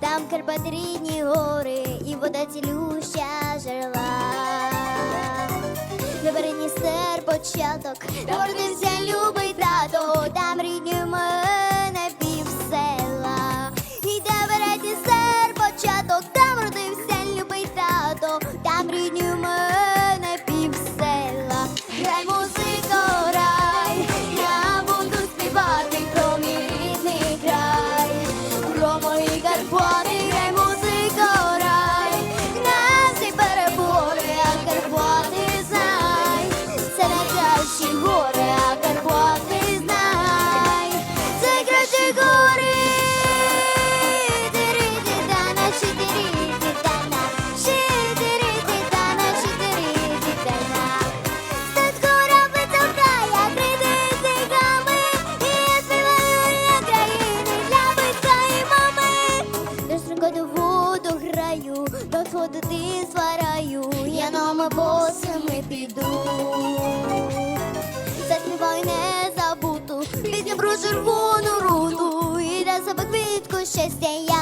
там карпатрідні гори, і вода цілюща жерла. На берегні стер початок, гордився люди. я босими піду, заспівай не забуту, пісню про червону руту, і для себе квітку щастя я.